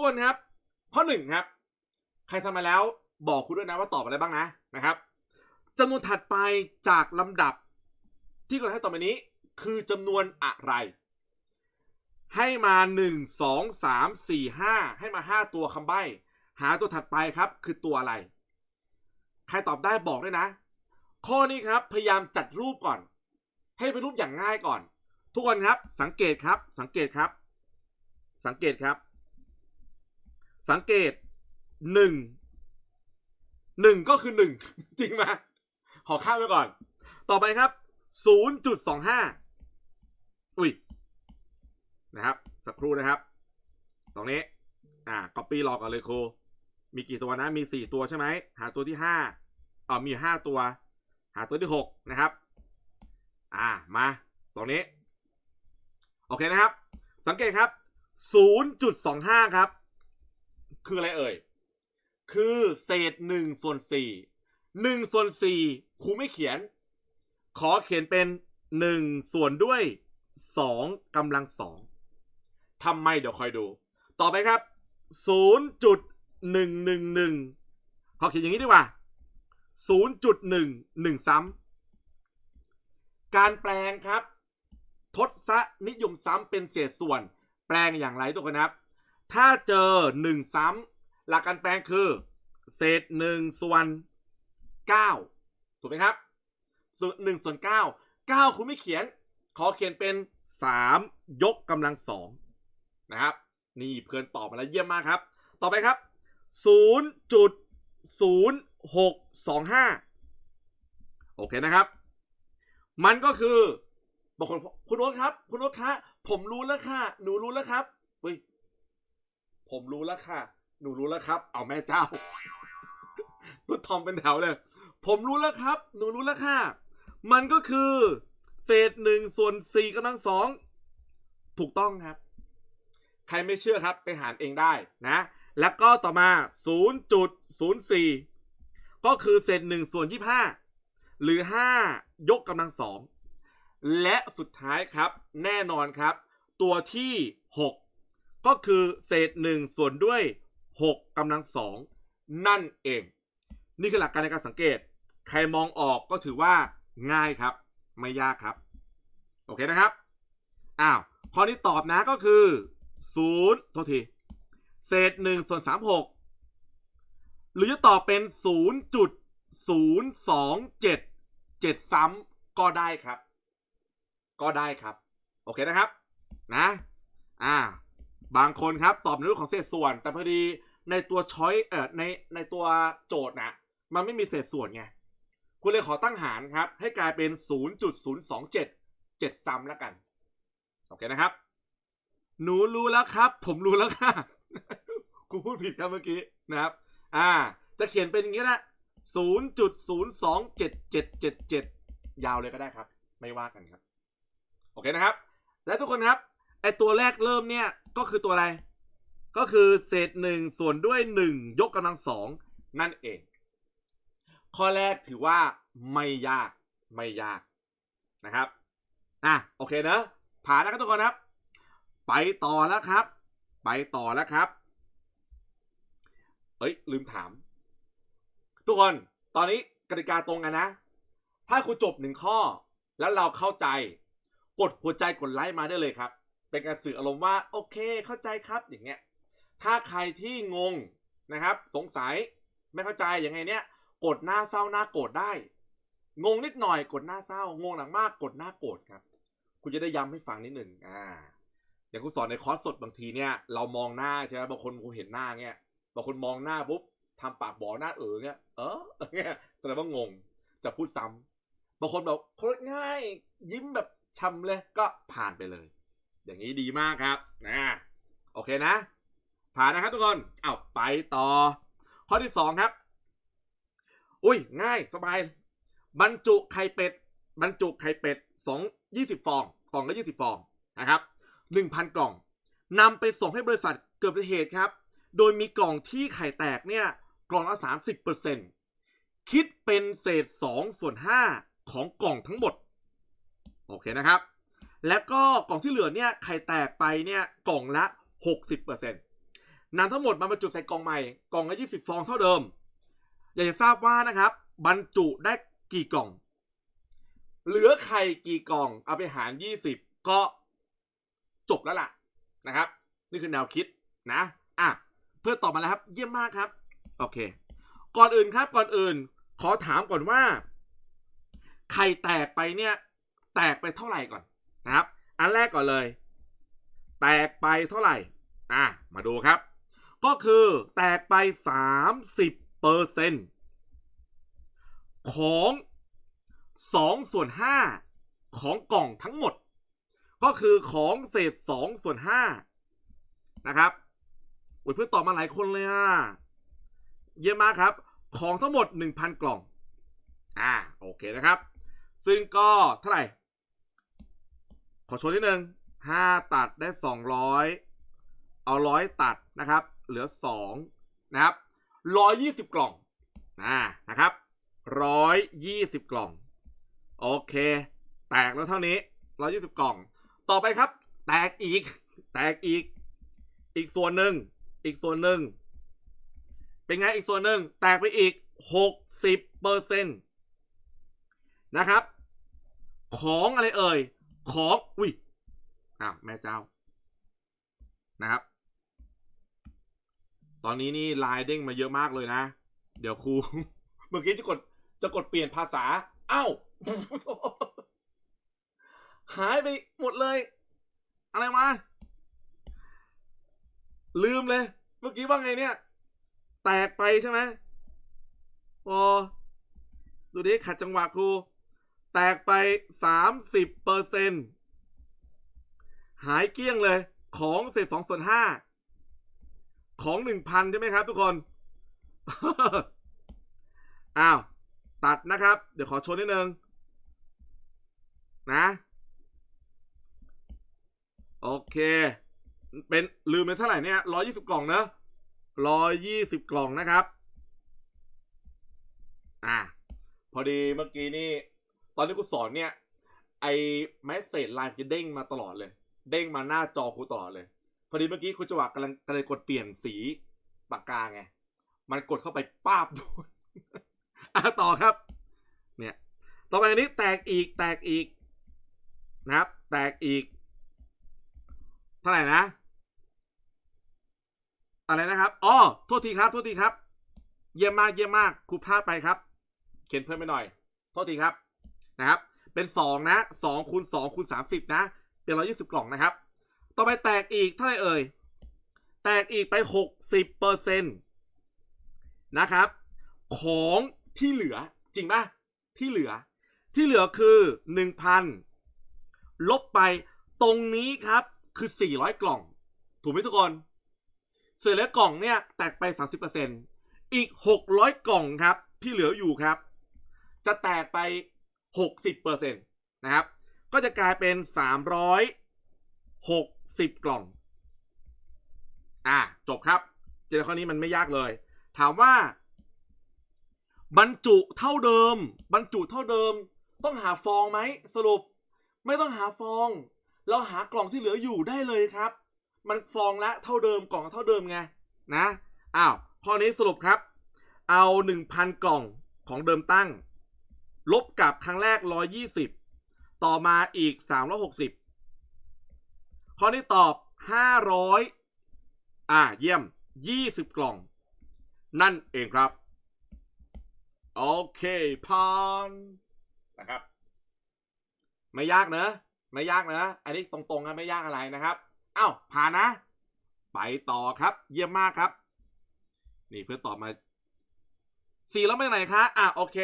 กคนครับ ข้อหนึ่งครับ ใครทำมาแล้วบอกคุณด้วยนะว่าตอบอะไรบ้างนะนะครับจำนวนถัดไปจากลำดับที่กำลังให้ต่อไปนี้ คือจำนวนอะไร ให้มาหนึ่งสองสามสี่ห้าให้มาห้าตัวคำใบ้ หาตัวถัดไปครับคือตัวอะไร ใครตอบได้บอกด้วยนะ ข้อนี้ครับพยายามจัดรูปก่อน ให้เป็นรูปอย่างง่ายก่อน ทุกคนครับสังเกตครับ สังเกตครับ สังเกตครับ สังเกตหนึ่งหนึ่งก็คือหนึ่งจริงไหมขอข้ามไปก่อน ต่อไปครับศูนย์จุดสองห้าอุ้ยนะครับ สักครู่นะครับ ตรงนี้ อ่าก๊อปปี้ลอกกันเลยครูมีกี่ตัวนะ มีสี่ตัวใช่ไหม หาตัวที่ห้าอ๋อมีห้าตัว หาตัวที่หกนะครับ อ่า มา ตรงนี้ โอเคนะครับ สังเกตครับ0.25ครับ คืออะไรเอ่ย คือเศษ1ส่วน4 1ส่วน4ครูไม่เขียน ขอเขียนเป็น1ส่วนด้วย2กำลัง2ทำไมเดี๋ยวคอยดู ต่อไปครับ0.111ขอเขียนอย่างนี้ดีกว่า0.1 1ซ้ำการแปลงครับ ทศนิยมซ้ำเป็นเศษส่วน แปลงอย่างไรทุกคนครับ ถ้าเจอ1ซ้ำหลักการแปลงคือ เศษ1ส่วน9ถูกไหมครับส่วน1ส่วน9 9คุณไม่เขียน ขอเขียนเป็น3ยกกำลังสองนะครับ นี่เพื่อนตอบมาแล้วเยี่ยมมากครับ ต่อไปครับ0.0625โอเคนะครับ มันก็คือบางคนคุณโอ๊ตครับ คุณโอ๊ตคะผมรู้แล้วค่ะ หนูรู้แล้วครับเฮ้ย ผมรู้แล้วค่ะ หนูรู้แล้วครับ เอาแม่เจ้ารุดทอมเป็นแถวเลย ผมรู้แล้วครับ หนูรู้แล้วค่ะ มันก็คือ เศษหนึ่งส่วนสี่กำลังสองถูกต้องครับ ใครไม่เชื่อครับ ไปหารเองได้นะ แล้วก็ต่อมา 0.04 ก็คือเศษหนึ่งส่วนยี่ห้าหรือ 5 ยกกำลังสองและสุดท้ายครับ แน่นอนครับ ตัวที่ 6 ก็คือเศษ1ส่วนด้วย 6กำลังสองนั่นเอง นี่คือหลักการในการสังเกต ใครมองออกก็ถือว่าง่ายครับ ไม่ยากครับ โอเคนะครับ อ้าว ข้อนี้ตอบนะก็คือ0โทษที เศษ1ส่วน36 หรือจะตอบเป็น 0.027 7 ซ้ำก็ได้ครับ ก็ได้ครับ โอเคนะครับ นะ อ่า บางคนครับตอบในรื่องของเศษส่วน แต่พอดีในตัวช้อยเอ่อในในตัวโจทย์นะมันไม่มีเศษส่วนไงคุณเลยขอตั้งหารครับ ให้กลายเป็น 0.027 7 ซ้ำแล้วกัน โอเคนะครับ หนูรู้แล้วครับ ผมรู้แล้วค่ะกูพูดผิดครับเมื่อกี้นะครับ อ่า จะเขียนเป็นอย่างนี้นะ 0.027777ยาวเลยก็ได้ครับ ไม่ว่ากันครับ โอเคนะครับ และทุกคนครับ ไอตัวแรกเริ่มเนี่ยก็คือตัวอะไร ก็คือเศษหนึ่งส่วนด้วยหนึ่งยกกำลังสองนั่นเอง ข้อแรกถือว่าไม่ยากไม่ยากนะครับอะโอเคเนอะผ่านแล้วครับทุกคนครับ ไปต่อแล้วครับ ไปต่อแล้วครับ เอ้ยลืมถาม ทุกคนตอนนี้กติกาตรงกันนะ ถ้าคุณจบหนึ่งข้อแล้วเราเข้าใจ กดหัวใจกดไลค์มาได้เลยครับ เป็นการสื่ออารมณ์ว่าโอเคเข้าใจครับอย่างเงี้ยถ้าใครที่งงนะครับ สงสัยไม่เข้าใจยังไงเนี้ยกดหน้าเศร้าหน้าโกรธได้ งงนิดหน่อยกดหน้าเศร้างงหนักมากกดหน้าโกรธครับ คุณจะได้ย้ำให้ฟังนิดหนึ่งอ่าอย่างคุณสอนในคอร์สสดบางทีเนี่ยเรามองหน้าใช่ไหมบางคนคุณเห็นหน้าเงี้ยบางคนมองหน้าปุ๊บทำปากบอหน้าเออเงี้ยเออเงี้ยแสดงว่างงจะพูดซ้ำบางคนแบบโคตรง่าย ยิ้มแบบชำเลยก็ผ่านไปเลย อย่างนี้ดีมากครับนะโอเคนะ ผ่านนะครับทุกคนเอาไปต่อ ข้อที่สองครับ อุ้ยง่ายสบาย บรรจุไข่เป็ด บรรจุไข่เป็ดสองยี่สิบฟองกล่องละยี่สิบฟองนะครับหนึ่งพันกล่องนำไปส่งให้บริษัทเกิดอุบัติเหตุครับ โดยมีกล่องที่ไข่แตกเนี่ย กล่องละสามสิบเปอร์เซ็นคิดเป็นเศษสองส่วนห้าของกล่องทั้งหมด โอเคนะครับ แล้วก็กล่องที่เหลือเนี่ยไข่แตกไปเนี่ยกล่องละ 60%นำทั้งหมดมาบรรจุใส่กล่องใหม่กล่องละ 20 ฟองเท่าเดิม อยากจะทราบว่านะครับ บรรจุได้กี่กล่อง เหลือไข่กี่กล่องเอาไปหาร 20 ก็จบแล้วล่ะนะครับ นี่คือแนวคิดนะอะเพื่อตอบมาแล้วครับ เยี่ยมมากครับโอเค ก่อนอื่นครับก่อนอื่น ขอถามก่อนว่า ไข่แตกไปเนี่ย แตกไปเท่าไหร่ก่อน นะครับ อันแรกก่อนเลย แตกไปเท่าไหร่ อะ มาดูครับ ก็คือแตกไป 30เปอร์เซนของ 2 ส่วน 5 ของกล่องทั้งหมด ก็คือของเศษ 2 ส่วน 5 นะครับอุ้ยเพื่อนตอบมาหลายคนเลยอะ เยี่ยมมากครับ ของทั้งหมด 1,000 กล่อง อ่า โอเคนะครับ ซึ่งก็เท่าไหร่ ขอชวนนิดนึงห้าตัดได้สองร้อยเอาร้อยตัดนะครับ เหลือสองนะครับร้อยยี่สิบกล่องอ่านะครับร้อยยี่สิบกล่อง โอเค แตกแล้วเท่านี้ร้อยี่สิบกล่อง ต่อไปครับ แตกอีก แตกอีก อีกส่วนหนึ่ง อีกส่วนหนึ่ง เป็นไงอีกส่วนหนึ่ง แตกไปอีกหกสิบเปอร์เซ็นต์นะครับ ของอะไรเอ่ย ของอุ้ยอ้าวแม่เจ้านะครับ ตอนนี้นี่ไลน์เด้งมาเยอะมากเลยนะ เดี๋ยวครู เมื่อกี้จะกดจะกดเปลี่ยนภาษาเอ้าหายไปหมดเลย อะไรมา ลืมเลย เมื่อกี้ว่าไงเนี่ย แตกไปใช่ไหมโอ้ดูดิขัดจังหวะครู แตกไปสามสิบเปอร์เซ็นหายเกลี้ยงเลยของเศษสองส่วนห้าของหนึ่งพันใช่ไหมครับทุกคน อ้าว ตัดนะครับ เดี๋ยวขอชนนิดนึง นะ โอเค เป็นลืมไปเท่าไหร่เนี่ยร้อยี่สิบกล่องเนอะร้อยี่สิบกล่องนะครับ อ่า พอดีเมื่อกี้นี่ อนที่กูสอนเนี่ย ไอ้แมสเซจไลน์จะเด้งมาตลอดเลย เด้งมาหน้าจอครูตลอดเลย พอดีเมื่อกี้ครูจังหวะกำลังกำลังกดเปลี่ยนสีปากกาไง มันกดเข้าไปป้าบโดนอะต่อครับ เนี่ย ต่อไปอันนี้แตกอีกแตกอีกนะครับ แตกอีก เท่าไหร่นะ อะไรนะครับอ๋อโทษทีครับโทษทีครับ เยี่ยมมากเยี่ยมมากครูพลาดไปครับ เขียนเพิ่มไปหน่อย โทษทีครับ นะครับ เป็นสองนะสองคูณสองคูณสามสิบนะ เป็นร้อยี่สิบกล่องนะครับ ต่อไปแตกอีกเท่าไหร่เอ่ย แตกอีกไปหกสิบเปอร์เซ็นต์นะครับ ของที่เหลือจริงปะที่เหลือ ที่เหลือคือหนึ่งพันลบไปตรงนี้ครับ คือสี่ร้อยกล่อง ถูกไหมทุกคนเสร็จแล้วกล่องเนี่ยแตกไปสามสิบเปอร์เซ็นอีกหกร้อยกล่องครับ ที่เหลืออยู่ครับ จะแตกไป หกสิบเปอร์เซ็นตนะครับ ก็จะกลายเป็นสามร้อยหกสิบกล่อง อะจบครับ เจอข้อนี้มันไม่ยากเลย ถามว่า บรรจุเท่าเดิม บรรจุเท่าเดิม ต้องหาฟองไหมสรุป ไม่ต้องหาฟอง เราหากล่องที่เหลืออยู่ได้เลยครับ มันฟองละเท่าเดิมกล่องเท่าเดิมไงนะอ้าวข้อนี้สรุปครับ เอาหนึ่งพันกล่องของเดิมตั้ง ลบกับครั้งแรกร้อยี่สิบต่อมาอีกสามร้อหกสิบข้อนี้ตอบห้าร้อยอ่า เยี่ยมยี่สิบกล่อง นั่นเองครับ โอเคพานนะครับ ไม่ยากเนอะไม่ยากนะ อันนี้ตรงๆนะไม่ยากอะไรนะครับ อ้าวผ่านนะ ไปต่อครับ เยี่ยมมากครับ นี่เพื่อนตอบมาสี่แล้วมาจากไหนคะ อะโอเค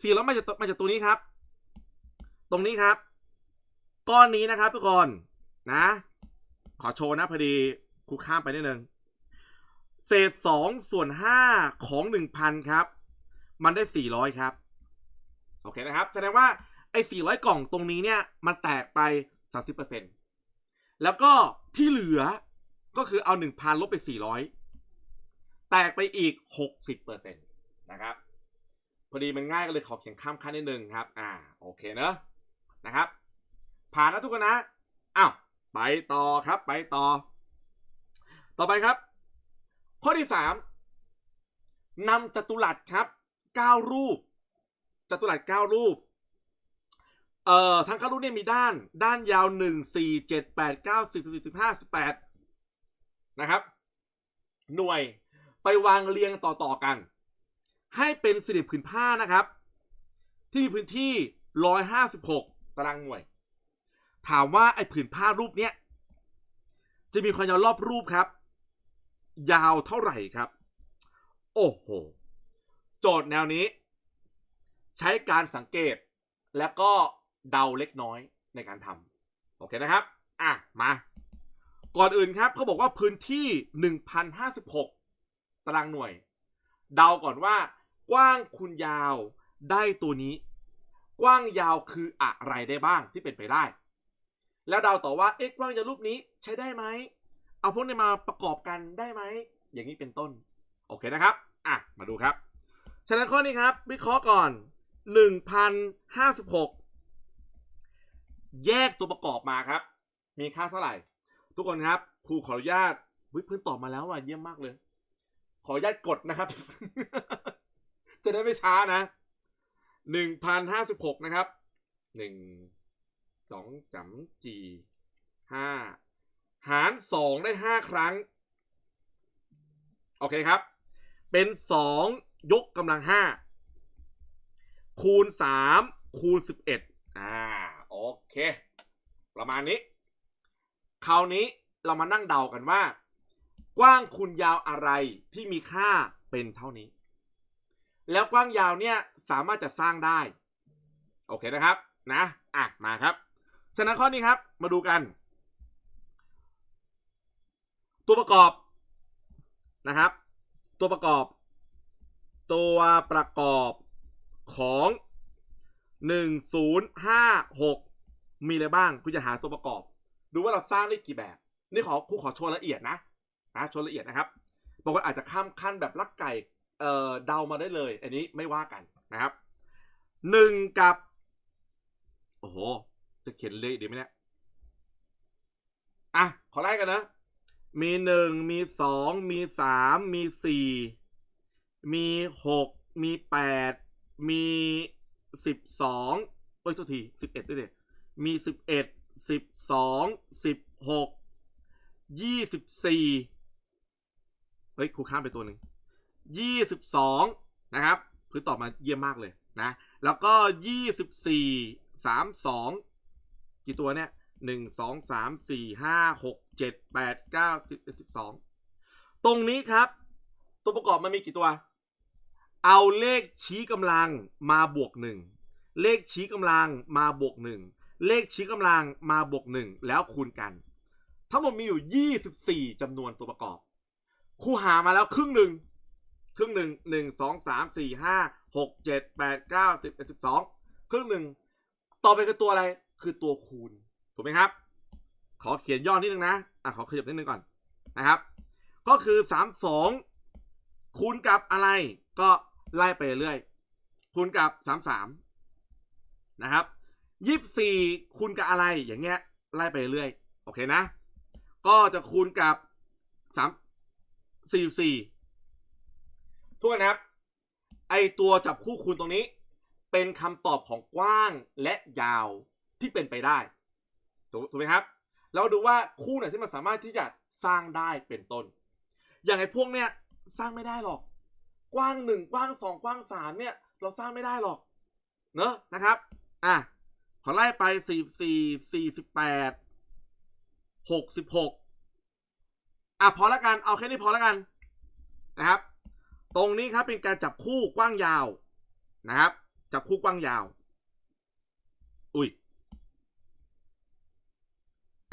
สี่แล้วมาจากมาจากตัวนี้ครับ ตรงนี้ครับ ก้อนนี้นะครับทุกคนนะ ขอโชว์นะพอดีครูข้ามไปนิดนึงเศษสองส่วนห้าของหนึ่งพันครับ มันได้สี่ร้อยครับ โอเคนะครับ แสดงว่าไอ้สี่ร้อยกล่องตรงนี้เนี่ย มันแตกไปสามสิบเปอร์เซ็นแล้วก็ที่เหลือก็คือเอาหนึ่งพันลบไปสี่ร้อยแตกไปอีกหกสิบเปอร์เซ็นตนะครับ พอดีมันง่ายก็เลยขอเขียนข้ามขั้นนิดนึงครับ อ่า โอเคเนอะนะครับ ผ่านแล้วทุกคนนะ อ้าว ไปต่อครับ ไปต่อ ต่อไปครับ ข้อที่สามนำจัตุรัสครับเก้ารูป จัตุรัสเก้ารูป เอ่อ ทั้งเก้ารูปเนี่ยมีด้าน ด้านยาวหนึ่งสี่เจ็ดแปดเก้าสิบสิบสี่สิบห้าสิบแปดนะครับ หน่วยไปวางเรียงต่อๆกัน ให้เป็นสี่เหลี่ยมผืนผ้านะครับ ที่มีพื้นที่ร้อยห้าสิบหกตารางหน่วย ถามว่าไอ้ผืนผ้ารูปเนี้ยจะมีความยาวรอบรูปครับ ยาวเท่าไหร่ครับ โอ้โห โจทย์แนวนี้ ใช้การสังเกตแล้วก็เดาเล็กน้อยในการทำโอเคนะครับ อะ มา ก่อนอื่นครับเขาบอกว่าพื้นที่ 1,056 ตารางหน่วย เดาก่อนว่า กว้างคูณยาวได้ตัวนี้ กว้างยาวคืออะไรได้บ้างที่เป็นไปได้ แล้วเดาต่อว่าเอ๊ะกว้างยาวรูปนี้ใช้ได้ไหมเอาพวกนี้มาประกอบกันได้ไหมอย่างนี้เป็นต้น โอเคนะครับอะมาดูครับฉะนั้นข้อนี้ครับ วิเคราะห์ก่อน 1,056 แยกตัวประกอบมาครับ มีค่าเท่าไหร่ ทุกคนครับครูขออนุญาตเพื่อนตอบมาแล้วอะเยี่ยมมากเลย ขออนุญาตกดนะครับ จะได้ไม่ช้านะ1,056นะครับหนึ่งสองจำจีห้าหารสองได้ห้าครั้ง โอเคครับ เป็นสองยกกำลังห้าคูณสามคูณสิบเอ็ดอ่า โอเค ประมาณนี้ คราวนี้เรามานั่งเดากันว่า กว้างคูณยาวอะไรที่มีค่าเป็นเท่านี้ แล้วกว้างยาวเนี่ยสามารถจะสร้างได้ โอเคนะครับนะอะมาครับฉะนั้นข้อนี้ครับมาดูกัน ตัวประกอบนะครับ ตัวประกอบ ตัวประกอบของ 1056 มีอะไรบ้างคุณจะหาตัวประกอบ ดูว่าเราสร้างได้กี่แบบ นี่ขอครูขอโชว์ละเอียดนะ นะชว์ละเอียดนะครับบางคนอาจจะข้ามขั้นแบบลักไก่เอ่อเดามาได้เลย อันนี้ไม่ว่ากันนะครับหนึ่งกับโอ้โหจะเขียนเลยดีไหมเนี่ยอะขอไล่กันนะมีหนึ่งมีสองมีสามมีสี่มีหกมีแปดมีสิบสองเอ้ยโทษทีสิบเอ็ดด้วยเนี่ยมีสิบเอ็ดสิบสองสิบหกยี่สิบสี่ เฮ้ยครูข้ามไปตัวหนึ่งยี่สิบสองนะครับพื้นตอบมาเยี่ยมมากเลยนะแล้วก็ยี่สิบสี่สามสองกี่ตัวเนี่ยหนึ่งสองสามสี่ห้าหกเจ็ดแปดเก้าสิบสิบสองตรงนี้ครับ ตัวประกอบมันมีกี่ตัว เอาเลขชี้กำลังมาบวกหนึ่งเลขชี้กำลังมาบวกหนึ่งเลขชี้กำลังมาบวกหนึ่งแล้วคูณกัน ทั้งหมดมีอยู่ยี่สิบสี่จำนวนตัวประกอบ ครูหามาแล้วครึ่งหนึ่งครึ่งหนึ่งหนึ่งสองสามสี่ห้าหกเจ็ดแปดเก้าสิบเอ็ดสิบสองครึ่งหนึ่งต่อไปคือตัวอะไรคือตัวคูณถูกไหมครับ ขอเขียนย่อนิดนึงนะอะขอขยับนิดนึงก่อนนะครับ ก็คือสามสองคูณกับอะไรก็ไล่ไปเรื่อยคูณกับสามสามนะครับยี่สี่คูณกับอะไรอย่างเงี้ยไล่ไปเรื่อยโอเคนะ ก็จะคูณกับสาม สี่สี่ทุกคนครับ ไอตัวจับคู่คูณตรงนี้ เป็นคำตอบของกว้างและยาวที่เป็นไปได้ถูกถูกไหมครับ เราดูว่าคู่ไหนที่มันสามารถที่จะสร้างได้เป็นต้น อย่างไอพวกเนี้ยสร้างไม่ได้หรอก กว้างหนึ่งกว้างสองกว้างสามเนี่ย เราสร้างไม่ได้หรอก เนอะนะครับ อะขอไล่ไปสี่สี่สี่สิบแปดหกสิบหก อะพอละกันเอาแค่นี้พอละกันนะครับ ตรงนี้ครับเป็นการจับคู่กว้างยาวนะครับ จับคู่กว้างยาว อุ้ย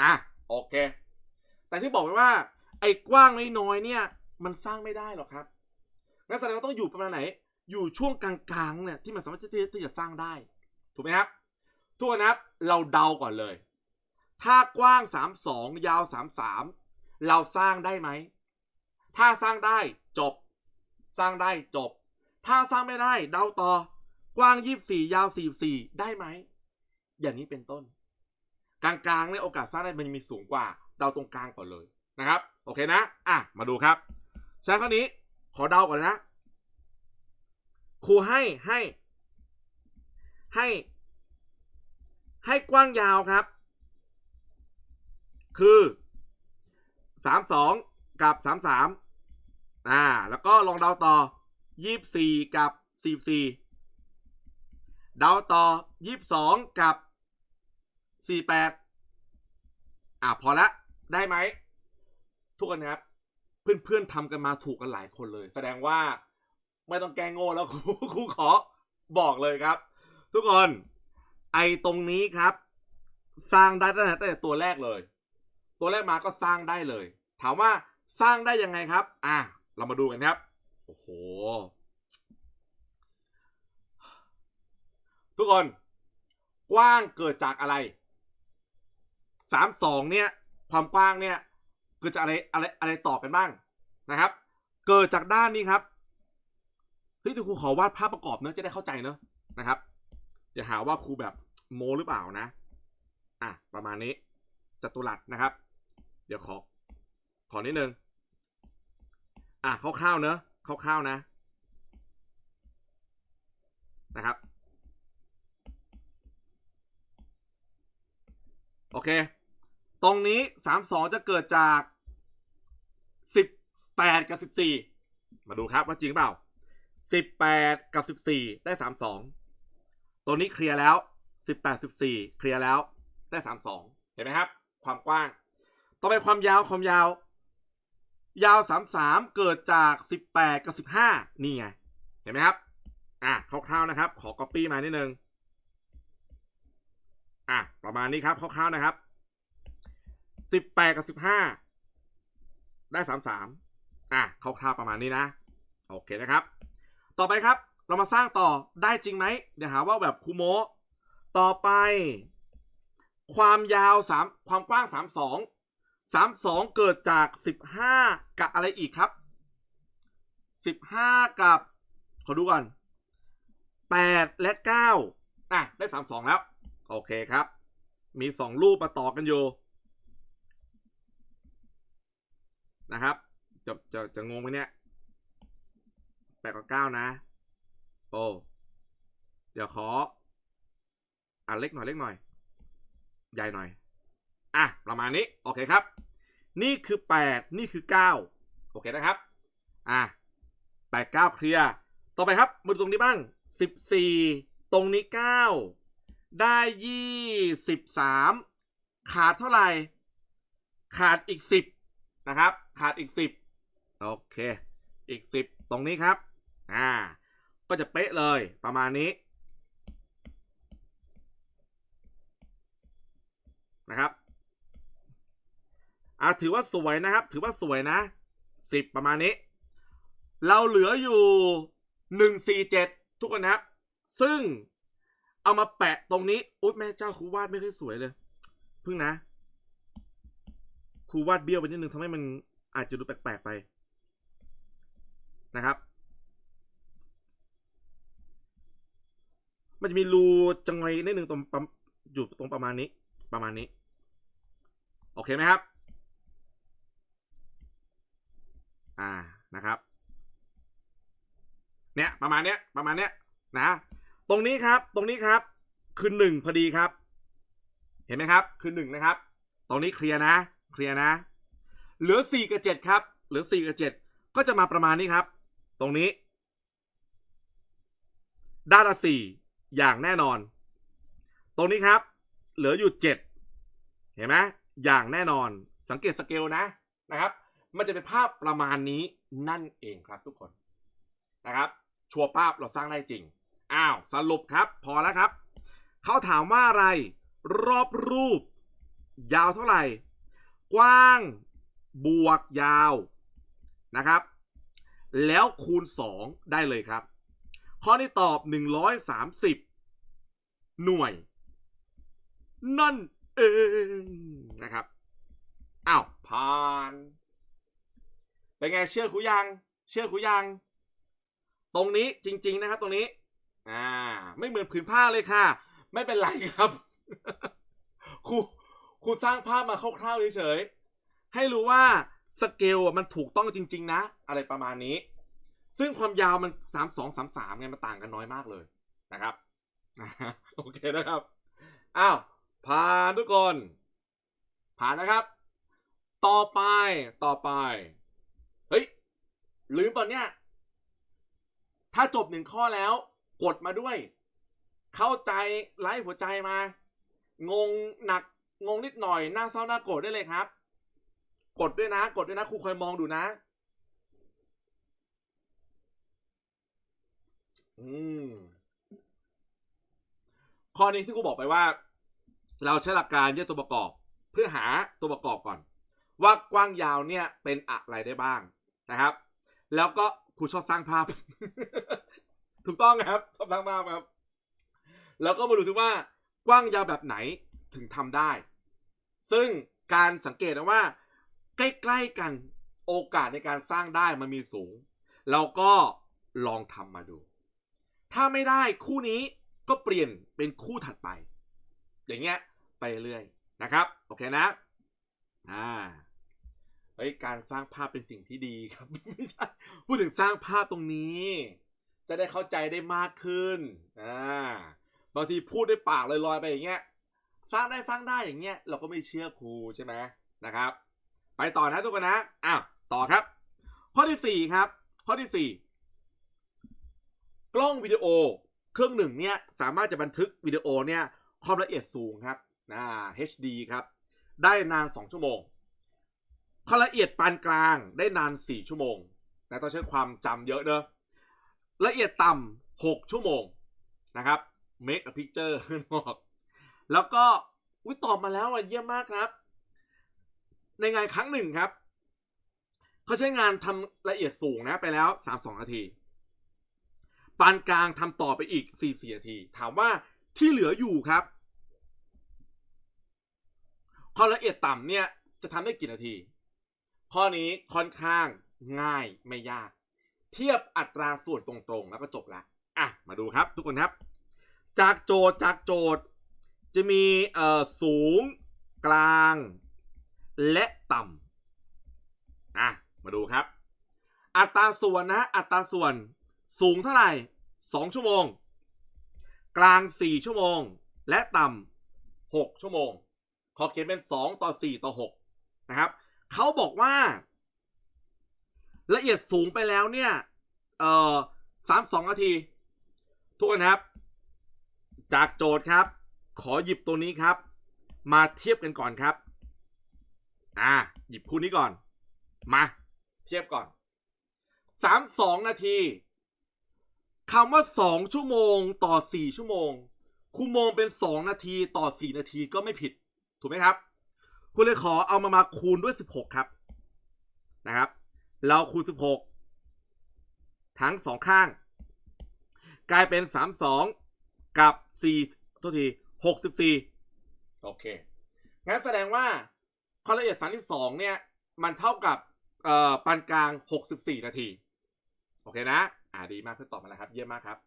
อะโอเค แต่ที่บอกไว้ว่า ไอ้กว้างน้อยๆเนี่ย มันสร้างไม่ได้หรอกครับงั้นแสดงว่าต้องอยู่ประมาณไหน อยู่ช่วงกลางๆเนี่ยที่มันสามารถที่จะสร้างได้ ถูกไหมครับทุกคนะครับ เราเดาก่อนเลย ถ้ากว้าง 32 ยาว 33 เราสร้างได้ไหม ถ้าสร้างได้จบ สร้างได้จบ ถ้าสร้างไม่ได้เดาต่อกว้าง24ยาว44ได้ไหม อย่างนี้เป็นต้น กลางๆเนี่ยโอกาสสร้างได้มันมีสูงกว่าเดาตรงกลางก่อนเลยนะครับ โอเคนะ อะ มาดูครับใช้ข้อนี้ขอเดาก่อนนะ ครูให้ให้ ให้ ให้กว้างยาวครับ คือ สามสองกับสามสามอ่า แล้วก็ลองเดาต่อยี่สี่กับสี่สี่เดาต่อยี่สองกับสี่แปดอ่าพอละได้ไหม ทุกคนครับ เพื่อนๆทำกันมาถูกกันหลายคนเลย แสดงว่าไม่ต้องแกงโง่แล้วครูขอบอกเลยครับ ทุกคนไอตรงนี้ครับ สร้างได้ตั้งแต่ตัวแรกเลย ตัวแรกมาก็สร้างได้เลย ถามว่าสร้างได้ยังไงครับ อะเรามาดูกันครับ โอ้โห ทุกคน กว้างเกิดจากอะไรสามสองเนี่ย ความกว้างเนี่ยเกิดจากอะไรอะไรอะไรต่อกันบ้างนะครับ เกิดจากด้านนี้ครับเฮ้ยเดี๋ยวครูขอวาดภาพประกอบเนอะจะได้เข้าใจเนอะนะครับอย่าหาว่าครูแบบโมหรือเปล่านะ อะประมาณนี้จัตุรัสนะครับ เดี๋ยวขอ ขอนิดนึง อะคร่าวๆเนอะคร่าวๆนะ นะครับ โอเค ตรงนี้สามสองจะเกิดจากสิบแปดกับสิบสี่มาดูครับว่าจริงเปล่าสิบแปดกับสิบสี่ได้สามสองตัวนี้เคลียร์แล้วสิบแปดสิบสี่เคลียร์แล้วได้สามสองเห็นไหมครับ ความกว้าง ต่อไปความยาวความยาว ยาวสามสามเกิดจากสิบแปดกับสิบห้านี่ไง เห็นไหมครับ อะคร่าวๆนะครับ ขอ copy มานิดนึงอะประมาณนี้ครับคร่าวๆนะครับสิบแปดกับสิบห้าได้สามสามอะคร่าวๆประมาณนี้นะโอเคนะครับ ต่อไปครับ เรามาสร้างต่อได้จริงไหมเดี๋ยวหาว่าแบบคูโมต่อไป ความยาวสามความกว้างสามสอง สามสองเกิดจากสิบห้ากับอะไรอีกครับสิบห้ากับ ขอดูก่อนแปดและเก้าอะ ได้สามสองแล้ว โอเคครับ มีสองรูปมาต่อกันอยู่นะครับจะจะจะงงไหมเนี่ยแปดกับเก้านะ โอ้เดี๋ยวขออะเล็กหน่อยเล็กหน่อย ใหญ่หน่อย อะประมาณนี้โอเคครับ นี่คือแปดนี่คือเก้าโอเคนะครับอะแปดเก้าเคลียร์ต่อไปครับมาดูตรงนี้บ้างสิบสี่ตรงนี้เก้าได้ยี่สิบสามขาดเท่าไหร่ ขาดอีกสิบนะครับ ขาดอีกสิบโอเค อีกสิบตรงนี้ครับ อ่า ก็จะเป๊ะเลยประมาณนี้นะครับ อ่าถือว่าสวยนะครับ ถือว่าสวยนะสิบประมาณนี้ เราเหลืออยู่หนึ่งสี่เจ็ดทุกคนนะครับ ซึ่งเอามาแปะตรงนี้โอ๊ยแม่เจ้าครูวาดไม่ค่อยสวยเลย พึ่งนะครูวาดเบี้ยวไปนิดนึงทำให้มันอาจจะดูแปลกๆไปนะครับ มันจะมีรูจังไงนิดนึงตรงอยู่ตรงประมาณนี้ ประมาณนี้ โอเคไหมครับ อ่านะครับ เนี่ยประมาณเนี้ยประมาณเนี้ยนะ ตรงนี้ครับ ตรงนี้ครับ คือหนึ่งพอดีครับ เห็นไหมครับ คือหนึ่งนะครับ ตรงนี้เคลียร์นะ เคลียร์นะ เหลือสี่กับเจ็ดครับ เหลือสี่กับเจ็ดก็จะมาประมาณนี้ครับ ตรงนี้ ด้านละสี่อย่างแน่นอน ตรงนี้ครับ เหลืออยู่เจ็ดเห็นไหมอย่างแน่นอน สังเกตสเกลนะนะครับ มันจะเป็นภาพประมาณนี้นั่นเองครับทุกคนนะครับ ชัวร์ภาพเราสร้างได้จริง อ้าวสรุปครับ พอแล้วครับ เขาถามว่าอะไร รอบรูป ยาวเท่าไหร่ กว้าง บวกยาวนะครับ แล้วคูณ 2 ได้เลยครับ ข้อนี้ตอบ 130 หน่วย นั่นเองนะครับ อ้าวผ่าน เป็นไงเชื่อคุยัง เชื่อคุยัง ตรงนี้จริง ๆนะครับ ตรงนี้ อ่า ไม่เหมือนผืนผ้าเลยค่ะ ไม่เป็นไรครับครูครูสร้างภาพมาคร่าวๆเฉยๆให้รู้ว่าสเกลมันถูกต้องจริง ๆ นะ อะไรประมาณนี้ ซึ่งความยาวมันสามสองสามสามไงมันต่างกันน้อยมากเลยนะครับโอเคนะครับอ้าวผ่านทุกคน ผ่านนะครับ ต่อไปต่อไป เฮ้ยลืมป่ะเนี่ย ถ้าจบหนึ่งข้อแล้ว กดมาด้วย เข้าใจไลฟ์หัวใจมา งงหนัก งงนิดหน่อย หน้าเศร้าหน้าโกรธได้เลยครับ กดด้วยนะ กดด้วยนะครูคอยมองดูนะ อืมข้อนี้ที่ครูบอกไปว่า เราใช้หลักการแยกตัวประกอบ เพื่อหาตัวประกอบก่อน ว่ากว้างยาวเนี่ยเป็นอะไรได้บ้างนะครับ แล้วก็ครูชอบสร้างภาพ ถูกต้องครับ ชอบสร้างภาพครับ แล้วก็มาดูที่ว่ากว้างยาวแบบไหนถึงทำได้ ซึ่งการสังเกตนะว่า ใกล้ๆกันโอกาสในการสร้างได้มันมีสูง เราก็ลองทำมาดู ถ้าไม่ได้คู่นี้ก็เปลี่ยนเป็นคู่ถัดไป อย่างเงี้ยไปเรื่อยนะครับ โอเคนะ อ่า เฮ้ยการสร้างภาพเป็นสิ่งที่ดีครับไม่ใช่พูดถึงสร้างภาพตรงนี้ จะได้เข้าใจได้มากขึ้นอ่าบางทีพูดด้วยปากลอยๆไปอย่างเงี้ยสร้างได้สร้างได้อย่างเงี้ยเราก็ไม่เชื่อครูใช่ไหมนะครับ ไปต่อนะทุกคนนะอ้าวต่อครับ ข้อที่สี่ครับ ข้อที่สี่กล้องวิดีโอเครื่องหนึ่งเนี่ยสามารถจะบันทึกวิดีโอเนี่ยความละเอียดสูงครับอ่า HD ครับ ได้นาน 2 ชั่วโมง ความละเอียดปานกลางได้นาน 4 ชั่วโมงแต่ต้องใช้ความจำเยอะเนอะละเอียดต่ำ6ชั่วโมงนะครับ make a picture ขึ้นบอกแล้วก็อุ้ยตอบมาแล้วอะเยี่ยมมากครับ ในงานครั้งหนึ่งครับเขาใช้งานทำละเอียดสูงนะไปแล้ว 32 นาที ปานกลางทำต่อไปอีก 44 นาที ถามว่าที่เหลืออยู่ครับ ความละเอียดต่ำเนี่ยจะทำได้กี่นาที ข้อนี้ค่อนข้างง่ายไม่ยาก เทียบอัตราส่วนตรงๆ แล้วก็จบละอะมาดูครับทุกคนครับ จากโจทย์จากโจทย์ จะมีเอ่อสูงกลางและต่ำอะมาดูครับ อัตราส่วนนะอัตราส่วนสูงเท่าไหร่ 2 ชั่วโมง กลาง 4 ชั่วโมง และต่ำ6ชั่วโมง ขอเขียนเป็น 2 ต่อ 4 ต่อ 6 นะครับ เขาบอกว่า ละเอียดสูงไปแล้วเนี่ย เอ่อ32นาที ทุกคนครับ จากโจทย์ครับ ขอหยิบตัวนี้ครับ มาเทียบกันก่อนครับ อ่า หยิบคู่นี้ก่อน มา เทียบก่อน32นาทีคำว่า2ชั่วโมงต่อ4ชั่วโมง คุณมองเป็น2นาทีต่อ4นาทีก็ไม่ผิด ถูกไหมครับ คุณเลยขอเอามามาคูณด้วย16ครับ นะครับ เราคูณ16ทั้งสองข้าง กลายเป็น32กับ4โทษที64โอเค งั้นแสดงว่าความละเอียด32เนี่ย มันเท่ากับเอ่อปานกลาง64นาที โอเคนะ อ่าดีมากเพื่อนตอบมาแล้วครับ เยี่ยมมากครับ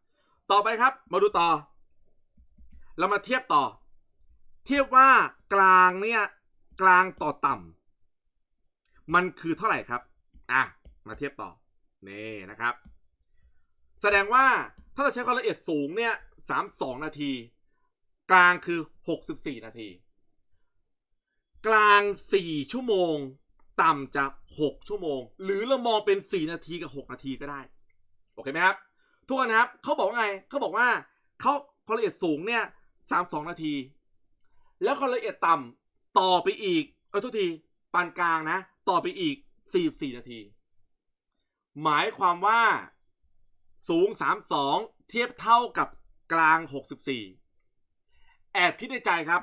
ต่อไปครับ มาดูต่อ เรามาเทียบต่อ เทียบว่ากลางเนี่ย กลางต่อต่ำมันคือเท่าไหร่ครับ อะ มาเทียบต่อ นี่นะครับ แสดงว่าถ้าเราใช้ความละเอียดสูงเนี่ย32นาที กลางคือ64นาที กลาง4ชั่วโมง ต่ำจากชั่วโมง หรือเรามองเป็น4นาทีกับ6นาทีก็ได้ โอเคไหมครับ ทุกคนนะครับ เขาบอกว่าไง เขาบอกว่าเขาความละเอียดสูงเนี่ย32นาที แล้วความละเอียดต่ำ ต่อไปอีก เออทุกทีปานกลางนะ ต่อไปอีก 44 นาที หมายความว่าสูง 32 เทียบเท่ากับกลาง 64 แอบคิดในใจครับ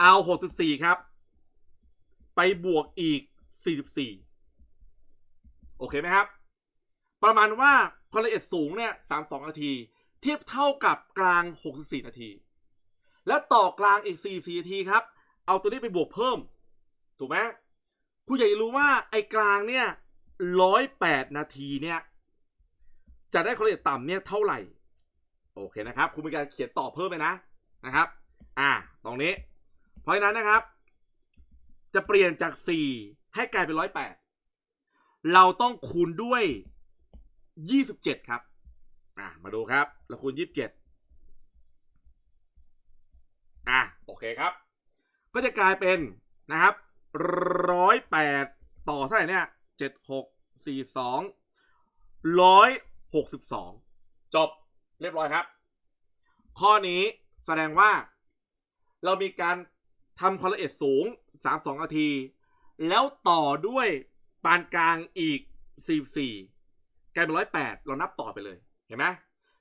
เอา 64 ครับ ไปบวกอีก 44 โอเคไหมครับ ประมาณว่าความละเอียดสูงเนี่ย 32 นาที เทียบเท่ากับกลาง 64 นาที แล้วต่อกลางอีก44นาทีครับ เอาตัวนี้ไปบวกเพิ่ม ถูกไหมคุณอยากจะรู้ว่าไอ้กลางเนี่ย108นาทีเนี่ยจะได้ความละเอียต่ำเนี่ยเท่าไหร่ โอเคนะครับ คุณมีการเขียนต่อเพิ่มไปนะนะครับ อ่าตรงนี้ เพราะฉะนั้นนะครับ จะเปลี่ยนจาก 4 ให้กลายเป็นร้อยแปดเราต้องคูณด้วยยี่สิบเจ็ดครับ อะมาดูครับ เราคูณยี่สิบเจ็ด อะโอเคครับ ก็จะกลายเป็นนะครับร้อยแปดต่อเท่าไหร่เนี่ยเจ็ดหกสี่สองร้อยหกสิบสองจบเรียบร้อยครับ ข้อนี้แสดงว่า เรามีการทำความละเอียดสูง 32นาที แล้วต่อด้วยปานกลางอีก 44กลายเป็น108 เรานับต่อไปเลย เห็นไหม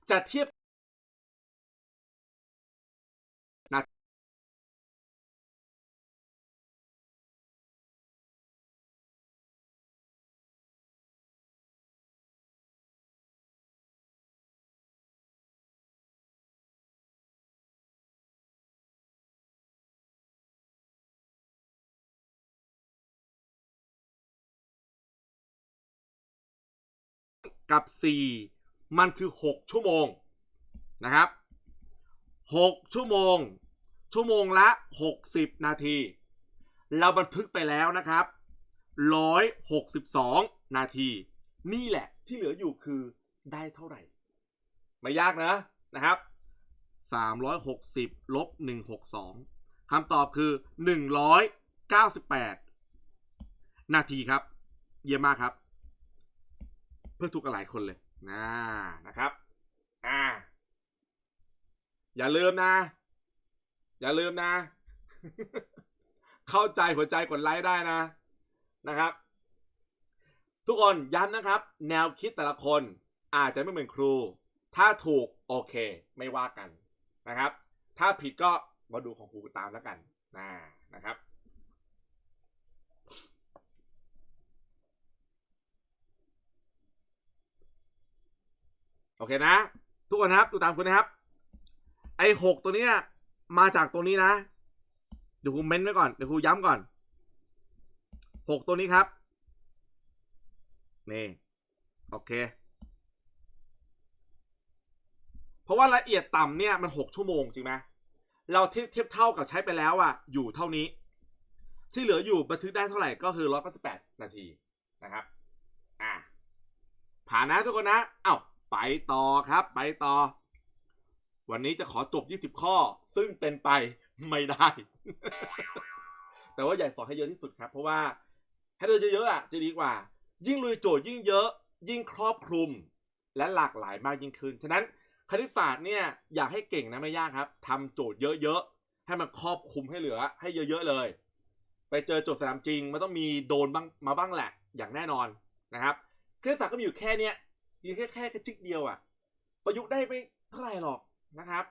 จะเทียบ กับ 4 มันคือ 6 ชั่วโมงนะครับ 6 ชั่วโมง ชั่วโมงละ 60 นาที เราบันทึกไปแล้วนะครับ 162 นาที นี่แหละที่เหลืออยู่คือได้เท่าไหร่ ไม่ยากนะนะครับ 360ลบ162คำตอบคือ 198 นาทีครับ เยี่ยมมากครับ เพื่อทุกหลายคนเลยนะนะครับ อ่า อย่าลืมนะ อย่าลืมนะ เข้าใจหัวใจกดไลค์ได้นะนะครับ ทุกคนย้ำนะครับ แนวคิดแต่ละคนอาจจะไม่เหมือนครู ถ้าถูกโอเค ไม่ว่ากันนะครับ ถ้าผิดก็มาดูของครูตามแล้วกันนะนะครับ โอเคนะ ทุกคนนะครับดูตามคุณนะครับ ไอ้หกตัวเนี้ยมาจากตัวนี้นะเดี๋ยวครูเม้นไว้ก่อนเดี๋ยวครูย้ำก่อนหกตัวนี้ครับนี่โอเค เพราะว่าละเอียดต่ำเนี่ยมันหกชั่วโมงจริงไหมเราเทียบเทียบเท่ากับใช้ไปแล้วอะอยู่เท่านี้ ที่เหลืออยู่บันทึกได้เท่าไหร่ก็คือร้อยแปดนาทีนะครับ อ่าผ่านนะทุกคนนะเอ้า ไปต่อครับ ไปต่อ วันนี้จะขอจบ 20 ข้อ ซึ่งเป็นไปไม่ได้ แต่ว่าอยากสอนให้เยอะที่สุดครับ เพราะว่าให้เราเยอะๆอะจะดีกว่า ยิ่งลุยโจทย์ยิ่งเยอะ ยิ่งครอบคลุม และหลากหลายมากยิ่งขึ้น ฉะนั้นคณิตศาสตร์เนี่ยอยากให้เก่งนะไม่ยากครับทำโจทย์เยอะๆให้มันครอบคลุมให้เหลือ ให้เยอะๆเลย ไปเจอโจทย์สนามจริงมันต้องมีโดนบ้างมาบ้างแหละ อย่างแน่นอนนะครับคณิตศาสตร์ก็มีอยู่แค่เนี้ย มีแค่แค่กระจิกเดียวอะประยุกต์ได้ไม่เท่าไหร่หรอกนะครับ